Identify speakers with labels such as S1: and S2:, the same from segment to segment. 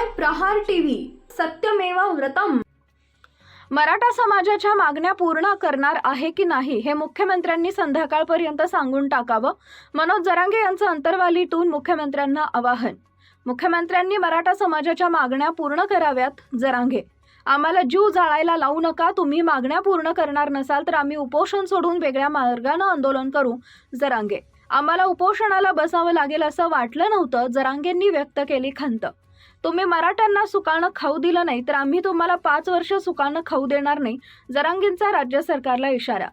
S1: पाहताय प्रहार टीव्ही. सत्यमेव व्रतम. मराठा समाजाच्या मागण्या पूर्ण करणार आहे की नाही हे मुख्यमंत्र्यांनी संध्याकाळपर्यंत सांगून टाकावं. मनोज जरांगे यांचं अंतरवालीतून मुख्यमंत्र्यांना आवाहन. मुख्यमंत्र्यांनी मराठा समाजाच्या मागण्या पूर्ण कराव्यात जरांगे. आम्हाला जीव जाळायला लावू नका तुम्ही मागण्या पूर्ण करणार नसाल तर आम्ही उपोषण सोडून वेगळ्या मार्गानं आंदोलन करू जरांगे. आम्हाला उपोषणाला बसावं लागेल असं वाटलं नव्हतं जरांगेंनी व्यक्त केली खंत. तुम्ही मराठ्यांना सुकाणं खाऊ दिलं नाही तर आम्ही तुम्हाला पाच वर्ष सुकाणं खाऊ देणार नाही जरांगींचा राज्य सरकारला इशारा.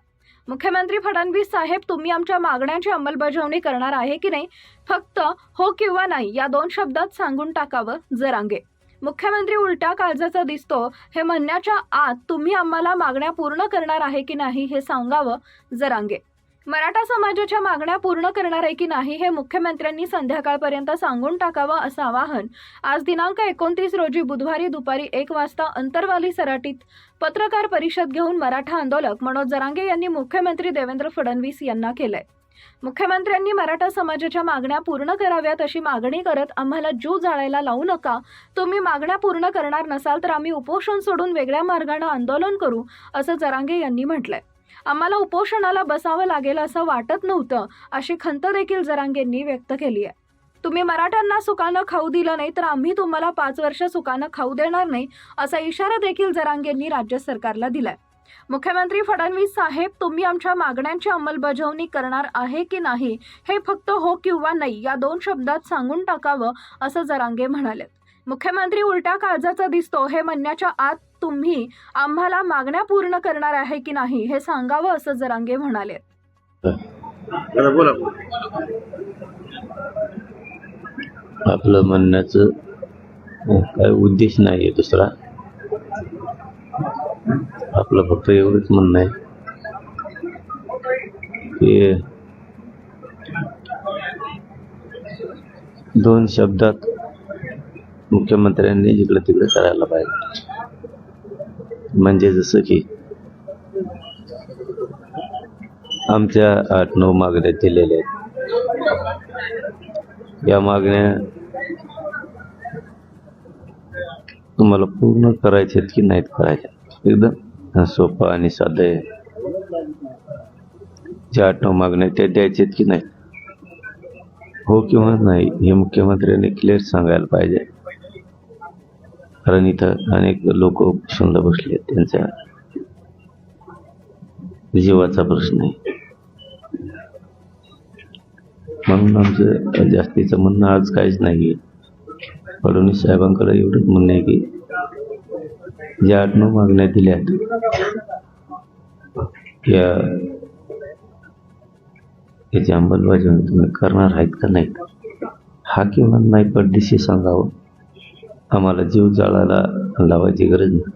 S1: मुख्यमंत्री फडणवीस साहेब तुम्ही आमच्या मागण्यांची अंमलबजावणी करणार आहे की नाही? फक्त हो किंवा नाही या दोन शब्दात सांगून टाकावं जरांगे. मुख्यमंत्री उलट्या काळजाचा दिसतो हे म्हणण्याच्या आत तुम्ही आम्हाला मागण्या पूर्ण करणार आहे की नाही हे सांगावं जरांगे. मराठा समाजाच्या मागण्या पूर्ण करणार आहे की नाही हे मुख्यमंत्र्यांनी संध्याकाळपर्यंत सांगून टाकावं असं आवाहन. आज दिनांक एकोणतीस रोजी बुधवारी दुपारी एक वाजता अंतरवाली सराटीत पत्रकार परिषद घेऊन मराठा आंदोलक मनोज जरांगे यांनी मुख्यमंत्री देवेंद्र फडणवीस यांना केलंय. मुख्यमंत्र्यांनी मराठा समाजाच्या मागण्या पूर्ण कराव्यात अशी मागणी करत आम्हाला जीव जाळायला लावू नका. तुम्ही मागण्या पूर्ण करणार नसाल तर आम्ही उपोषण सोडून वेगळ्या मार्गानं आंदोलन करू असं जरांगे यांनी म्हटलंय. आम्हाला उपोषणाला बसावं लागेल असं वाटत नव्हतं अशी खंत देखील जरांगेंनी व्यक्त केली आहे. तुम्ही मराठ्यांना सुकानं खाऊ दिलं नाही तर आम्ही तुम्हाला पाच वर्ष सुकानं खाऊ देणार नाही असा इशारा देखील जरांगेंनी राज्य सरकारला दिलाय. मुख्यमंत्री फडणवीस साहेब तुम्ही आमच्या मागण्यांची अंमलबजावणी करणार आहे की नाही हे फक्त हो किंवा नाही या दोन शब्दात सांगून टाकावं असं जरांगे म्हणाले मुख्यमंत्री उलट्या काळजाचा दिसतो. हे म्हणण्याच्या आत तुम्ही आम्हाला मागण्या पूर्ण करणार आहे की नाही हे सांगावं असं जरांगे म्हणाले.
S2: आपलं म्हणण्याचं काय उद्देश नाही आहे दुसरा. आपलं फक्त एवढंच म्हणणं आहे. की दोन शब्दात मुख्यमंत्र्यांनी जिकडे तिकडे करायला पाहिजे. म्हणजे जसं की आमच्या आठ नऊ मागण्या दिलेल्या आहेत. या मागण्या तुम्हाला पूर्ण करायच्या आहेत की नाहीत करायच्या एकदम सोपं आणि साधं आहे. ज्या आठ नऊ मागण्या त्या द्यायच्या आहेत की नाही हो किंवा नाही हे मुख्यमंत्र्यांनी क्लिअर सांगायला पाहिजे. कारण इथं अनेक लोक उपोषणला बसले आहेत. त्यांच्या जीवाचा प्रश्न आहे. म्हणून आमचं जास्तीचं म्हणणं आज काहीच नाही आहे फडणवीस साहेबांकडे एवढंच म्हणणं आहे की ज्या आठ नऊ मागण्या दिल्या या याची अंमलबजावणी तुम्ही करणार आहेत का नाहीत? हा किंवा नाही पडदिशी सांगावं. आम्हाला जीव जाळायला लावायची गरज नाही.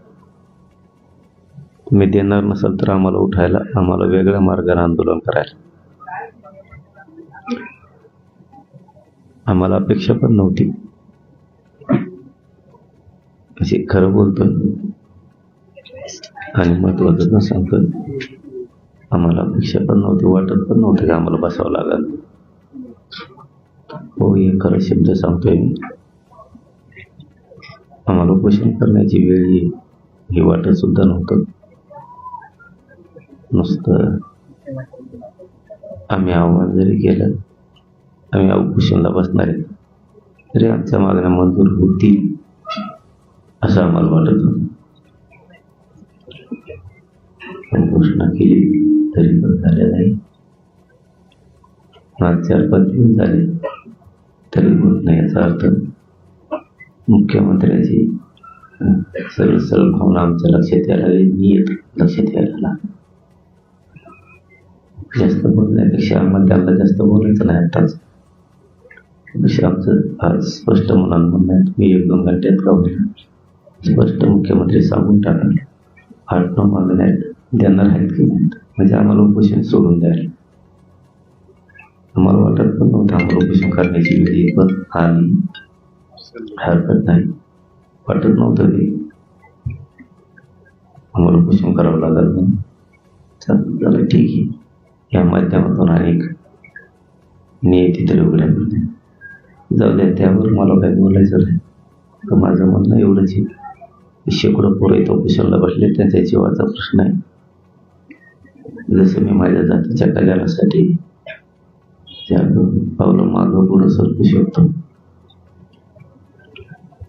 S2: तुम्ही देणार नसाल तर आम्हाला उठायला आम्हाला वेगळ्या मार्गाने आंदोलन करायला. आम्हाला अपेक्षा पण नव्हती. असे खरं बोलतो आणि महत्वाचं पण सांगतोय आम्हाला अपेक्षा पण नव्हती वाटत पण नव्हती आम्हाला बसावं लागेल. हो हे खरं शब्द सांगतोय मी. आम्हाला उपोषण करण्याची वेळ येईल हे वाटतसुद्धा नव्हतं. नुसतं आम्ही आव्हान जरी केलं आम्ही उपोषणला बसणार आहे तरी आमच्या मागण्या मंजूर होतील असं आम्हाला वाटत होतं. पण घोषणा केली तरी पण झाल्या नाही. आज चार पाच दिवस झाले तरी होत नाही याचा अर्थ. मुख्यमंत्र्याची सगळी सरळ भावना आमच्या लक्षात यायला लागली नियत लक्षात यायला लागली जास्त बोलण्यापेक्षा आम्हाला त्यांना जास्त बोलायचं नाही आताच त्यापेक्षा आमचं आज स्पष्ट मनानं म्हणणं आहे. तुम्ही एक दोन घंट्यात का स्पष्ट मुख्यमंत्री सांगून टाकणार आठ नऊ मागण्या आहेत देणार आहेत की नाहीत म्हणजे आम्हाला उपोषण सोडून द्यायला आम्हाला वाटत पण नव्हतं आम्हाला उपोषण करण्याची वेळ पण आली. हरकत नाही. वाटत नव्हतं की आम्हाला उपोषण करावं लागत नाही चालेल झालं ठीक आहे. या माध्यमातून अनेक नियती तरी उघड्या करते. जाऊ द्या त्यावर मला काही बोलायचं नाही. तर माझं म्हणणं एवढंच आहे शेकडो पोरं इथं उपोषणाला बसले त्यांच्या जीवाचा प्रश्न आहे. जसं मी माझ्या जातीच्या कल्याणासाठी त्या पावलं मागं पुढं सरकू शकतो.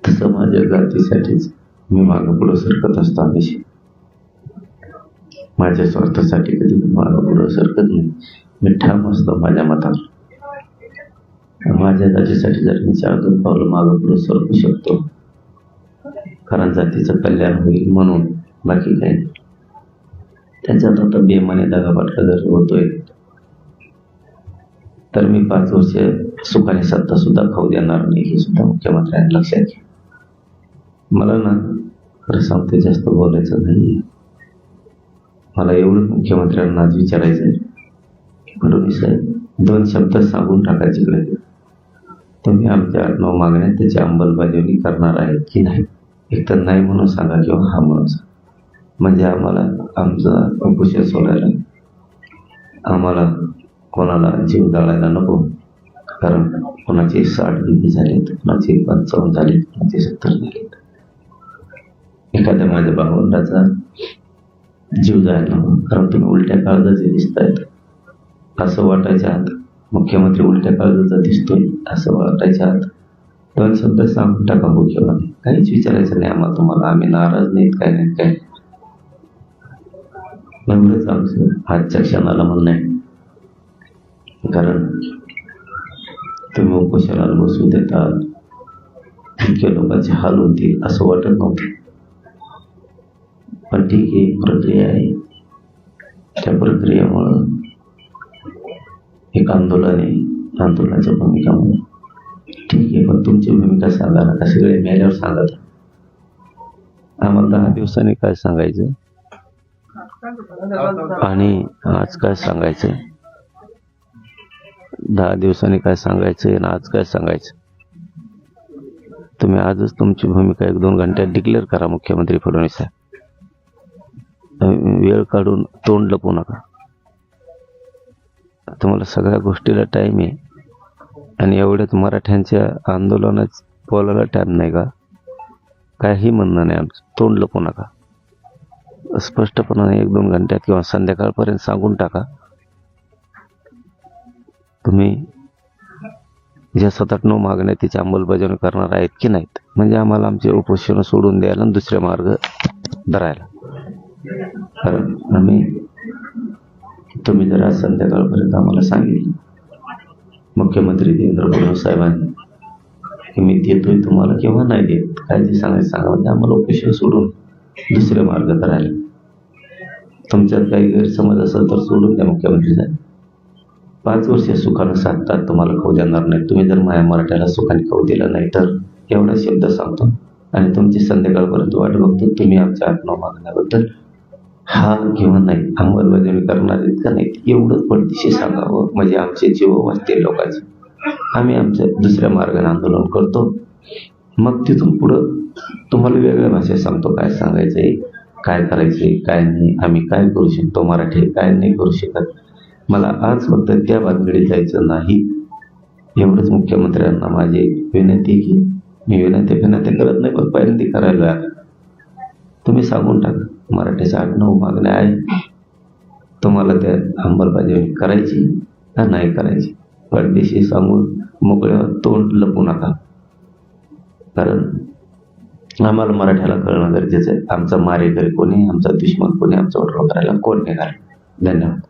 S2: तसं माझ्या जातीसाठीच मी मागं पुढं सरकत असतो हमेशा माझ्या स्वार्थासाठी कधी मी मागं पुढं सरकत नाही. मी ठाम असतो माझ्या मतावर. माझ्या जातीसाठी जर मी चार दोन पावलं मागं पुढं सरकू शकतो कारण जातीचं कल्याण होईल म्हणून बाकी काही नाही. त्याच्यात आता बेमाने दगाबाटका जर होतोय तर मी पाच वर्ष सुखाने सत्ता सुद्धा खाऊ देणार नाही हे सुद्धा मुख्यमंत्र्यांनी लक्षात घ्या. मला ना खरं सांगते जास्त बोलायचं नाही मला एवढं मुख्यमंत्र्यांना आज विचारायचं आहे की फडणवीस साहेब दोन शब्द सांगून टाकायचे इकडे. तुम्ही आमच्या आठ नऊ मागण्या त्याची अंमलबजावणी करणार आहेत की नाही? एक तर नाही म्हणून सांगा किंवा हा म्हणून सांगा. म्हणजे आम्हाला आमचं उपोषण सोडायला आम्हाला कोणाला जीव जाळायला नको. कारण कोणाचे साठ बीबी झालेत कोणाचे पंचावन्न झालेत कोणाचे सत्तर झालेत. एखाद्या माझ्या भावंडाचा जीव जायला नको कारण तुम्ही उलट्या काळजाचे दिसतायत. असं वाटायच्या आत. मुख्यमंत्री उलट्या काळजाचा दिसतोय असं वाटायच्या आत. दोन शब्द सांगून टाका मुख्यमंत्री. काहीच विचारायचं नाही आम्हाला. तुम्हाला आम्ही नाराज नाहीत काय नाही काय एवढंच आमचं आजच्या क्षणाला म्हणणं आहे. कारण तुम्ही उपोषणाला बसू देता. इतक्या लोकांचे हाल होतील असं वाटत नव्हतं. पण ठीक आहे प्रक्रिया आहे. त्या प्रक्रियेमुळं एक आंदोलन आहे. आंदोलनाच्या भूमिकामुळे. ठीक आहे पण तुमची भूमिका सांगा ना का सगळे मेल्यावर सांगा आम्हाला दहा दिवसांनी काय सांगायचं? आणि आज काय सांगायचं? दहा दिवसांनी काय सांगायचं आणि आज काय सांगायचं? तुम्ही आजच तुमची भूमिका एक दोन घंट्यात डिक्लेअर करा मुख्यमंत्री फडणवीस साहेब. वेळ काढून तोंड लपू नका. तुम्हाला सगळ्या गोष्टीला टाईम आहे. आणि एवढ्यात मराठ्यांच्या आंदोलनात बोलायला टाईम नाही का? काही म्हणणं नाही आमचं. तोंड लपू नका. स्पष्टपणाने एक दोन घंट्यात किंवा संध्याकाळपर्यंत सांगून टाका. तुम्ही ज्या सात आठ नऊ मागण्या तिची अंमलबजावणी करणार आहेत की नाहीत? म्हणजे आम्हाला आमचे उपोषण सोडून द्यायला आणि दुसरे मार्ग धरायला. कारण आम्ही तुम्ही जर आज संध्याकाळपर्यंत आम्हाला सांगितलं मुख्यमंत्री देवेंद्र फडणवीस साहेबांनी की मी देतोय तुम्हाला केव्हा नाही देत काय ते सांगायचं सांगा म्हणजे आम्हाला उपेक्षा सोडून दुसरे मार्ग धरायला तुमच्यात काही गैरसमज असेल तर सोडून द्या मुख्यमंत्री साहेब. पाच वर्ष सुखानं साधतात तुम्हाला खाऊ देणार नाही. तुम्ही जर माया मराठ्याला सुखाने खाऊ दिलं नाही तर एवढा शब्द सांगतो. आणि तुमची संध्याकाळपर्यंत वाट बघतो तुम्ही आमच्या आत्मा मागण्याबद्दल हा किंवा नाही अंमलबजावणी करणार आहेत का नाही एवढंच पडदिशी सांगावं म्हणजे आमचे जीव वाचतील लोकांचे. आम्ही आमच्या दुसऱ्या मार्गाने आंदोलन करतो. मग तिथून पुढं तुम्हाला वेगळ्या भाषेत सांगतो काय सांगायचंय काय करायचंय काय नाही आम्ही काय करू शकतो मराठी काय नाही करू शकत. मला आज फक्त त्या बातमीकडे जायचं नाही. एवढंच मुख्यमंत्र्यांना माझी विनंती की मी विनंती विनंती करत नाही पण पहिल्यांदा करायला. तुम्ही सांगून टाका. मराठीच्या आठ नऊ मागण्या आहेत. तुम्हाला त्या अंमलबजावणी करायची का नाही करायची? परदेशी सांगून मोकळ्या तोंड लपू नका. कारण आम्हाला मराठ्याला कळणं गरजेचं आहे. आमचा मारेकरी कोणी आमचा दुश्मन कोणी आमचा वटवा करायला कोण निघाल? धन्यवाद.